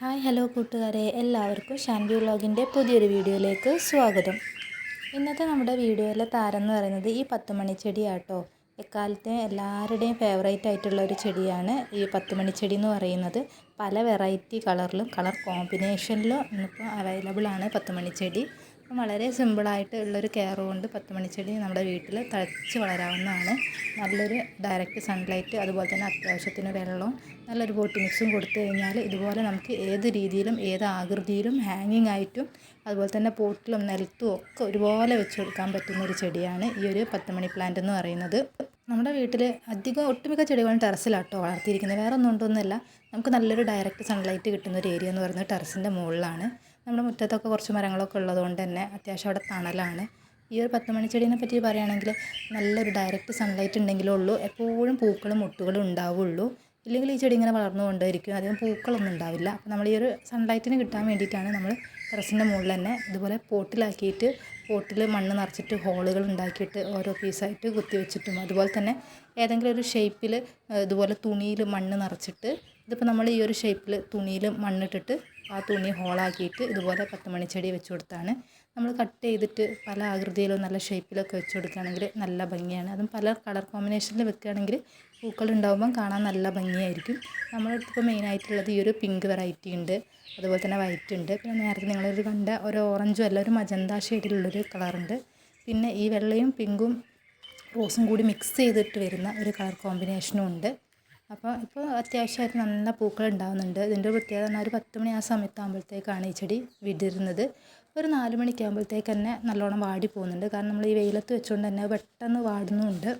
Hi hello കൂട്ടുകാരെ. എല്ലാവർക്കും ഷാൻവി വ്ളോഗിന്റെ പുതിയൊരു വീഡിയോയിലേക്ക് സ്വാഗതം. ഇന്നത്തെ നമ്മുടെ വീഡിയോയിലെ താരം എന്ന് പറയുന്നത് ഈ പത്തുമണി ചെടിയാട്ടോ. എക്കാലത്തെ എല്ലാവരുടെയും ഫേവറേറ്റ് ആയിട്ടുള്ള ഒരു ചെടിയാണ് ഈ പത്തുമണി ചെടി എന്ന് പറയുന്നത്. പല വെറൈറ്റി കളറിലും കളർ കോമ്പിനേഷനിലും ഇന്നിപ്പോൾ അവൈലബിൾ ആണ് പത്തുമണി ചെടി. വളരെ സിമ്പിളായിട്ട് ഉള്ളൊരു കെയർ കൊണ്ട് പത്തുമണി ചെടി നമ്മുടെ വീട്ടിൽ തഴച്ച് വളരാവുന്നതാണ്. നല്ലൊരു ഡയറക്റ്റ് സൺലൈറ്റ് അതുപോലെ തന്നെ അത്യാവശ്യത്തിന് വെള്ളവും നല്ലൊരു ബോട്ടി മിക്സും കൊടുത്തു കഴിഞ്ഞാൽ ഇതുപോലെ നമുക്ക് ഏത് രീതിയിലും ഏത് ആകൃതിയിലും ഹാങ്ങിങ് ആയിട്ടും അതുപോലെ തന്നെ പോട്ടിലും നിലത്തും ഒക്കെ ഒരുപോലെ വെച്ച് കൊടുക്കാൻ പറ്റുന്ന ഒരു ചെടിയാണ് ഈ ഒരു പത്ത് മണി പ്ലാന്റ് എന്ന് പറയുന്നത്. നമ്മുടെ വീട്ടിൽ അധികം ഒട്ടുമിക്ക ചെടികളും ടെറസിലാട്ടോ വളർത്തിയിരിക്കുന്നത്. വേറെ ഒന്നും കൊണ്ടൊന്നുമല്ല നമുക്ക് നല്ലൊരു ഡയറക്റ്റ് സൺലൈറ്റ് കിട്ടുന്ന ഒരു ഏരിയ എന്ന് പറയുന്നത് ടെറസിന്റെ മുകളിലാണ്. നമ്മുടെ മുറ്റത്തൊക്കെ കുറച്ച് മരങ്ങളൊക്കെ ഉള്ളതുകൊണ്ട് തന്നെ അത്യാവശ്യം അവിടെ തണലാണ്. ഈ ഒരു പത്തുമണി ചെടീനെ പറ്റി പറയുകയാണെങ്കിൽ നല്ലൊരു ഡയറക്റ്റ് സൺലൈറ്റ് ഉണ്ടെങ്കിലേ ഉള്ളൂ. എപ്പോഴും പൂക്കളും മുട്ടുകളും ഉണ്ടാവുള്ളൂ. ഇല്ലെങ്കിൽ ഈ ചെടി ഇങ്ങനെ വളർന്നു കൊണ്ടേയിരിക്കും. അധികം പൂക്കളൊന്നും ഉണ്ടാവില്ല. അപ്പോൾ നമ്മൾ ഈ ഒരു സൺലൈറ്റിന് കിട്ടാൻ വേണ്ടിയിട്ടാണ് നമ്മൾ ടെറസിന്റെ മുകളിൽ തന്നെ ഇതുപോലെ പോട്ടിലാക്കിയിട്ട് പോട്ടിൽ മണ്ണ് നിറച്ചിട്ട് ഹോളുകൾ ഉണ്ടാക്കിയിട്ട് ഓരോ പീസായിട്ട് കുത്തി വെച്ചിട്ടും അതുപോലെ തന്നെ ഏതെങ്കിലും ഒരു ഷേപ്പിൽ ഇതുപോലെ തുണിയിൽ മണ്ണ് നിറച്ചിട്ട് ഇതിപ്പോൾ നമ്മൾ ഈ ഒരു ഷേപ്പിൽ തുണിയിൽ മണ്ണിട്ടിട്ട് ആ തുണി ഹോളാക്കിയിട്ട് ഇതുപോലെ പത്ത് മണിച്ചെടി വെച്ച് കൊടുത്താണ്. നമ്മൾ കട്ട് ചെയ്തിട്ട് പല ആകൃതിയിലും നല്ല ഷേപ്പിലൊക്കെ വെച്ച് കൊടുക്കുകയാണെങ്കിൽ നല്ല ഭംഗിയാണ്. അതും പല കളർ കോമ്പിനേഷനിൽ വെക്കുകയാണെങ്കിൽ പൂക്കൾ ഉണ്ടാകുമ്പം കാണാൻ നല്ല ഭംഗിയായിരിക്കും. നമ്മളടുത്തിപ്പോൾ മെയിനായിട്ടുള്ളത് ഈ ഒരു പിങ്ക് വെറൈറ്റി ഉണ്ട്. അതുപോലെ തന്നെ വൈറ്റ് ഉണ്ട്. പിന്നെ നേരത്തെ നിങ്ങളൊരു കണ്ട ഒരു ഓറഞ്ചും അല്ല ഒരു മജന്ത ഷെയ്ഡിലുള്ളൊരു കളറുണ്ട് പിന്നെ ഈ വെള്ളയും പിങ്കും റോസും കൂടി മിക്സ് ചെയ്തിട്ട് വരുന്ന ഒരു കളർ കോമ്പിനേഷനും ഉണ്ട്. അപ്പോൾ ഇപ്പോൾ അത്യാവശ്യമായിട്ട് നല്ല പൂക്കൾ ഉണ്ടാകുന്നുണ്ട് ഇതിന്റെ പ്രത്യേകത പറഞ്ഞാൽ ഒരു പത്ത് മണി ആ സമയത്താകുമ്പോഴത്തേക്കാണ് ഈ ചെടി വിടരുന്നത്. ഒരു നാല് മണിക്കാകുമ്പോഴത്തേക്ക് തന്നെ നല്ലോണം വാടി പോകുന്നുണ്ട്. കാരണം നമ്മൾ ഈ വെയിലത്ത് വെച്ചുകൊണ്ട് തന്നെ പെട്ടെന്ന് വാടുന്നുണ്ട്.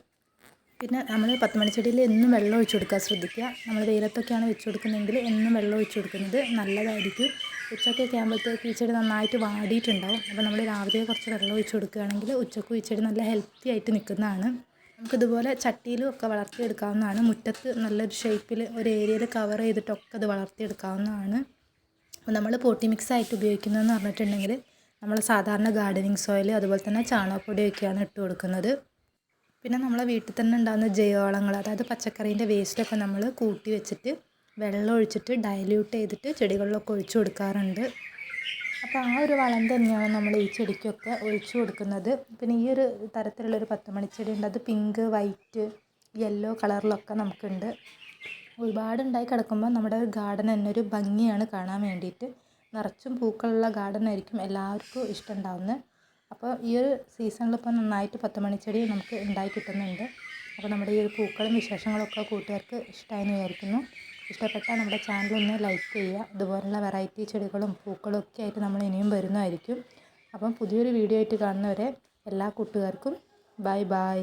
പിന്നെ നമ്മൾ പത്ത് മണിച്ചെടിയിൽ എന്നും വെള്ളം ഒഴിച്ചു കൊടുക്കാൻ ശ്രദ്ധിക്കുക. നമ്മൾ വെയിലത്തൊക്കെയാണ് വെച്ച് കൊടുക്കുന്നതെങ്കിൽ എന്നും വെള്ളം ഒഴിച്ചു കൊടുക്കുന്നത് നല്ലതായിരിക്കും. ഉച്ചക്കൊക്കെ ആകുമ്പോഴത്തേക്ക് ഈ ചെടി നന്നായിട്ട് വാടിയിട്ടുണ്ടാവും. അപ്പോൾ നമ്മൾ രാവിലെ കുറച്ച് വെള്ളം ഒഴിച്ചു കൊടുക്കുകയാണെങ്കിൽ ഉച്ചക്കും ഈ ചെടി നല്ല ഹെൽത്തി ആയിട്ട് നിൽക്കുന്നതാണ്. നമുക്കിതുപോലെ ചട്ടിയിലും ഒക്കെ വളർത്തിയെടുക്കാവുന്നതാണ്. മുറ്റത്ത് നല്ലൊരു ഷേപ്പിൽ ഒരു ഏരിയയിൽ കവർ ചെയ്തിട്ടൊക്കെ അത് വളർത്തിയെടുക്കാവുന്നതാണ്. അപ്പോൾ നമ്മൾ പോട്ടി മിക്സ് ആയിട്ട് ഉപയോഗിക്കുന്നതെന്ന് പറഞ്ഞിട്ടുണ്ടെങ്കിൽ നമ്മൾ സാധാരണ ഗാർഡനിങ് സോയിൽ അതുപോലെ തന്നെ ചാണകപ്പൊടിയൊക്കെയാണ് ഇട്ട് കൊടുക്കുന്നത്. പിന്നെ നമ്മളെ വീട്ടിൽ തന്നെ ഉണ്ടാകുന്ന ജൈവവളങ്ങൾ അതായത് പച്ചക്കറീന്റെ വേസ്റ്റൊക്കെ നമ്മൾ കൂട്ടി വെച്ചിട്ട് വെള്ളം ഒഴിച്ചിട്ട് ഡയല്യൂട്ട് ചെയ്തിട്ട് ചെടികളിലൊക്കെ ഒഴിച്ചു കൊടുക്കാറുണ്ട്. അപ്പോൾ ആ ഒരു വളം തന്നെയാണ് നമ്മൾ ഈ ചെടിക്കൊക്കെ ഒഴിച്ചു കൊടുക്കുന്നത്. പിന്നെ ഈ ഒരു തരത്തിലുള്ളൊരു പത്ത് മണിച്ചെടി ഉണ്ട്. അത് പിങ്ക് വൈറ്റ് യെല്ലോ കളറിലൊക്കെ നമുക്കുണ്ട്. ഒരുപാട് ഉണ്ടായി കിടക്കുമ്പോൾ നമ്മുടെ ഒരു ഗാർഡൻ തന്നെ ഒരു ഭംഗിയാണ് കാണാൻ വേണ്ടിയിട്ട്. നിറച്ചും പൂക്കളുള്ള ഗാർഡൻ ആയിരിക്കും എല്ലാവർക്കും ഇഷ്ടമുണ്ടാവുന്നത് അപ്പോൾ ഈ ഒരു സീസണിൽ ഇപ്പോൾ നന്നായിട്ട് പത്ത് മണിച്ചെടി നമുക്ക് ഉണ്ടായി കിട്ടുന്നുണ്ട്. അപ്പോൾ നമ്മുടെ ഈ ഒരു പൂക്കളും വിശേഷങ്ങളൊക്കെ കൂട്ടുകാർക്ക് ഇഷ്ടമായെന്ന് വിചാരിക്കുന്നു. ഇഷ്ടപ്പെട്ടാൽ നമ്മുടെ ചാനൽ ഒന്ന് ലൈക്ക് ചെയ്യുക. ഇതുപോലുള്ള വെറൈറ്റി ചെടികളും പൂക്കളും ഒക്കെ ആയിട്ട് നമ്മൾ ഇനിയും വരുന്നതായിരിക്കും. അപ്പം പുതിയൊരു വീഡിയോ ആയിട്ട് കാണുന്നവരെ എല്ലാ കൂട്ടുകാർക്കും ബൈ ബൈ.